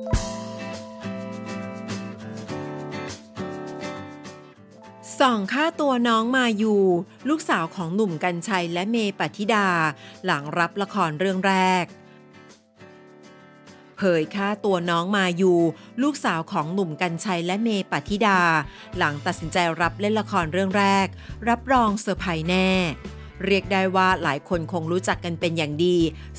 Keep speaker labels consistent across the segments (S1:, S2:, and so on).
S1: ส่องค่าตัวน้องมายู ลูกสาวของหนุ่มกัญชัยและเมย์ปฏิดา หลังรับละครเรื่องแรก เผยค่าตัวน้องมายู ลูกสาวของหนุ่มกัญชัยและเมย์ปฏิดา หลังตัดสินใจรับเล่นละครเรื่องแรก รับรองเซอร์ไพรส์แน่ เรียกได้ว่าหลายคนคงรู้จักกันเป็นอย่างดี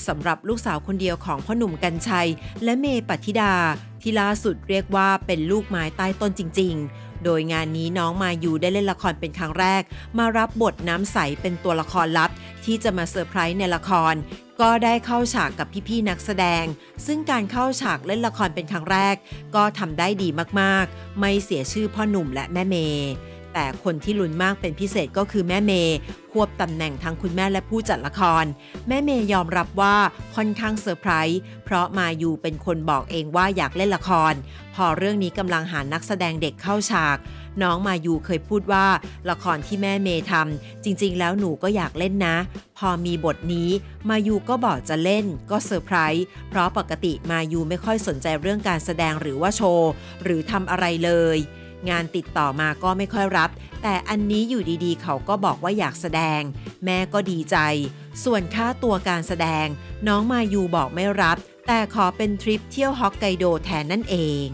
S1: สำหรับลูกสาวคนเดียวของพ่อหนุ่มกัญชัย และเมย์ปฏิดา ที่ล่าสุดเรียกว่าเป็นลูกไม้ใต้ต้นจริง ๆ โดยงานนี้น้องมายูได้เล่นละครเป็นครั้งแรก มารับบทน้ำใสเป็นตัวละครลับ ที่จะมาเซอร์ไพรส์ในละครก็ได้เข้าฉากกับพี่ๆนักแสดง ซึ่งการเข้าฉากเล่นละครเป็นครั้งแรก ก็ทำได้ดีมากๆ ไม่เสียชื่อพ่อหนุ่มและแม่เมย์ แต่คนที่ลุ้นมากเป็นพิเศษก็คือแม่เมย์ควบตำแหน่งทั้งคุณแม่และผู้จัดละคร แม่เมย์ยอมรับว่าค่อนข้างเซอร์ไพรส์เพราะมายูเป็นคนบอกเองว่าอยากเล่นละคร พอเรื่องนี้กำลังหานักแสดงเด็กเข้าฉาก น้องมายูเคยพูดว่าละครที่แม่เมย์ทำจริงๆ แล้วหนูก็อยากเล่นนะ พอมีบทนี้มายูก็บอกจะเล่นก็เซอร์ไพรส์เพราะปกติมายูไม่ค่อยสนใจเรื่องการแสดงหรือว่าโชว์หรือทำอะไรเลย งานติดต่อมาก็ไม่ค่อยรับ แต่อันนี้อยู่ดีๆ เขาก็บอกว่าอยากแสดง แม่ก็ดีใจ ส่วนค่าตัวการแสดง น้องมายูบอกไม่รับ แต่ขอเป็นทริปเที่ยวฮอกไกโดแทนนั่นเอง